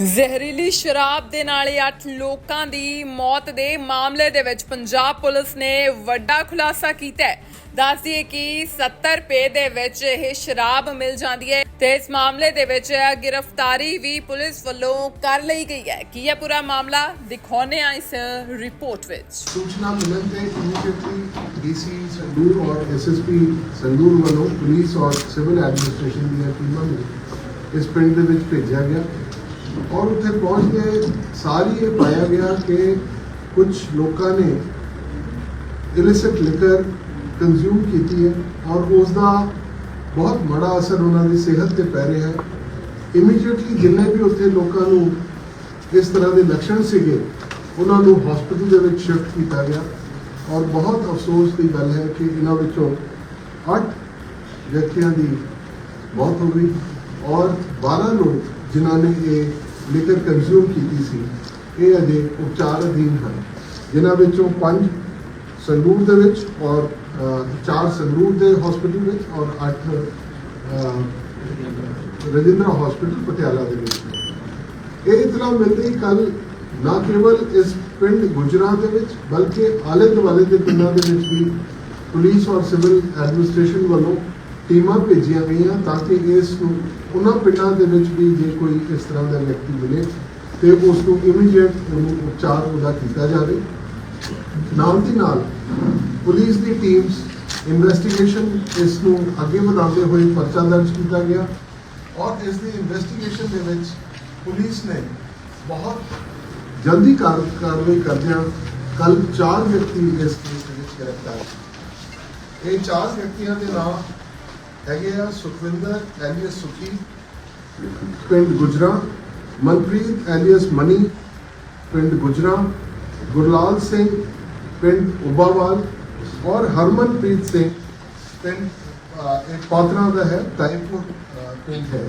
ਜ਼ਹਿਰੀਲੀ ਸ਼ਰਾਬ ਦੇ ਨਾਲ 8 ਲੋਕਾਂ ਦੀ ਮੌਤ ਦੇ ਮਾਮਲੇ ਦੇ ਵਿੱਚ ਪੰਜਾਬ ਪੁਲਿਸ ਨੇ ਵੱਡਾ ਖੁਲਾਸਾ ਕੀਤਾ ਹੈ। ਦੱਸਦੀਏ ਕਿ 70 ਰੁਪਏ ਦੇ ਵਿੱਚ ਇਹ ਸ਼ਰਾਬ ਮਿਲ ਜਾਂਦੀ ਹੈ ਤੇ ਇਸ ਮਾਮਲੇ ਦੇ ਵਿੱਚ ਗ੍ਰਿਫਤਾਰੀ ਵੀ ਪੁਲਿਸ ਵੱਲੋਂ ਕਰ ਲਈ ਗਈ ਹੈ। ਕੀ ਹੈ ਪੂਰਾ ਮਾਮਲਾ ਦਿਖਾਉਂਦੇ ਆ ਇਸ ਰਿਪੋਰਟ ਵਿੱਚ। ਸੂਚਨਾ ਮਿਲਣ ਤੇ ਇਮੀਡੀਏਟਲੀ ਡੀਸੀ ਸੰਦੂਰ ਔਰ ਐਸਐਸਪੀ ਸੰਦੂਰ ਵੱਲੋਂ ਪੁਲਿਸ ਔਰ ਸਿਵਲ ਐਡਮਿਨਿਸਟ੍ਰੇਸ਼ਨ ਦੀਆਂ ਟੀਮਾਂ ਨੂੰ ਇਸ ਪਿੰਡ ਦੇ ਵਿੱਚ ਭੇਜਿਆ ਗਿਆ। ਔਰ ਉੱਥੇ ਪਹੁੰਚ ਕੇ ਸਾਰੀ ਇਹ ਪਾਇਆ ਗਿਆ ਕਿ ਕੁਝ ਲੋਕਾਂ ਨੇ ਇਲਿਸਿਟ ਲਿਕਰ ਕੰਜ਼ਿਊਮ ਕੀਤੀ ਹੈ ਔਰ ਉਸ ਦਾ ਬਹੁਤ ਮਾੜਾ ਅਸਰ ਉਹਨਾਂ ਦੀ ਸਿਹਤ ਤੇ ਪੈ ਰਿਹਾ ਹੈ। ਇਮੀਡੀਏਟਲੀ ਜਿੰਨੇ ਵੀ ਉੱਥੇ ਲੋਕਾਂ ਨੂੰ ਇਸ ਤਰ੍ਹਾਂ ਦੇ ਲੱਛਣ ਸੀਗੇ, ਉਹਨਾਂ ਨੂੰ ਹਸਪੀਟਲ ਦੇ ਵਿੱਚ ਸ਼ਿਫਟ ਕੀਤਾ ਗਿਆ ਔਰ ਬਹੁਤ ਅਫਸੋਸ ਦੀ ਗੱਲ ਹੈ ਕਿ ਇਹਨਾਂ ਵਿੱਚੋਂ 8 ਵਿਅਕਤੀਆਂ ਦੀ ਮੌਤ ਹੋ ਗਈ ਔਰ 12 ਲੋਕ ਜਿਨ੍ਹਾਂ ਨੇ ਇਹ ਲਿਕਰ ਕੰਜ਼ਿਊਮ ਕੀਤੀ ਸੀ। ਇਹ ਅਜੇ ਉਪਚਾਰ ਅਧੀਨ ਹਨ, ਜਿਨ੍ਹਾਂ ਵਿੱਚੋਂ ਪੰਜ ਸੰਗਰੂਰ ਦੇ ਵਿੱਚ ਔਰ ਚਾਰ ਸੰਗਰੂਰ ਦੇ ਹਸਪੀਟਲ ਵਿੱਚ ਔਰ 8 ਰਜਿੰਦਰਾ ਹਸਪੀਟਲ ਪਟਿਆਲਾ ਦੇ ਵਿੱਚ। ਇਹ ਇਤਲਾ ਮਿਲਦੀ ਕੱਲ ਨਾ ਕੇਵਲ ਇਸ ਪਿੰਡ ਗੁਜਰਾ ਦੇ ਵਿੱਚ, ਬਲਕਿ ਆਲੇ ਦੁਆਲੇ ਦੇ ਪਿੰਡਾਂ ਦੇ ਵਿੱਚ ਵੀ ਪੁਲਿਸ ਔਰ ਸਿਵਲ ਐਡਮਿਨਿਸਟ੍ਰੇਸ਼ਨ ਵੱਲੋਂ ਟੀਮਾਂ ਭੇਜੀਆਂ ਗਈਆਂ ਤਾਂ ਕਿ ਇਸ ਨੂੰ ਉਹਨਾਂ ਪਿੰਡਾਂ ਦੇ ਵਿੱਚ ਵੀ ਜੇ ਕੋਈ ਇਸ ਤਰ੍ਹਾਂ ਦਾ ਵਿਅਕਤੀ ਮਿਲੇ ਤੇ ਉਸ ਨੂੰ ਇਮੀਡੀਏਟ ਉਹਨੂੰ ਉਪਚਾਰ ਉਹਦਾ ਕੀਤਾ ਜਾਵੇ। ਨਾਲ ਦੀ ਨਾਲ ਪੁਲਿਸ ਦੀ ਟੀਮਸ ਇਨਵੈਸਟੀਗੇਸ਼ਨ ਇਸ ਨੂੰ ਅੱਗੇ ਵਧਾਉਂਦੇ ਹੋਏ ਪਰਚਾ ਦਰਜ ਕੀਤਾ ਗਿਆ ਔਰ ਇਸ ਦੀ ਇਨਵੈਸਟੀਗੇਸ਼ਨ ਦੇ ਵਿੱਚ ਪੁਲਿਸ ਨੇ ਬਹੁਤ ਜਲਦੀ ਕਾਰ- ਕਾਰਵਾਈ ਕਰਦਿਆਂ ਕੱਲ ਚਾਰ ਵਿਅਕਤੀ ਇਸ ਕੇਸ ਦੇ ਵਿੱਚ ਗ੍ਰਿਫਤਾਰ ਇਹ ਚਾਰ ਵਿਅਕਤੀਆਂ ਦੇ ਨਾਮ ਹੈਗੇ ਆ ਸੁਖਵਿੰਦਰ, ਐਲੀਅਸ ਸੁਖੀ। ਪਿੰਡ ਗੁਜਰਾ, ਮਨਪ੍ਰੀਤ, ਐਲੀਅਸ ਮਨੀ, ਪਿੰਡ ਗੁਜਰਾ, ਗੁਰਲਾਲ ਸਿੰਘ, ਪਿੰਡ ਉਬਾਵਾਲ ਔਰ ਹਰਮਨਪ੍ਰੀਤ ਸਿੰਘ। ਪਿੰਡ ਇੱਕ ਇਹ ਪਾਤਰਾ ਦਾ ਹੈ, ਤਾਈਪੁਰ ਪਿੰਡ ਹੈ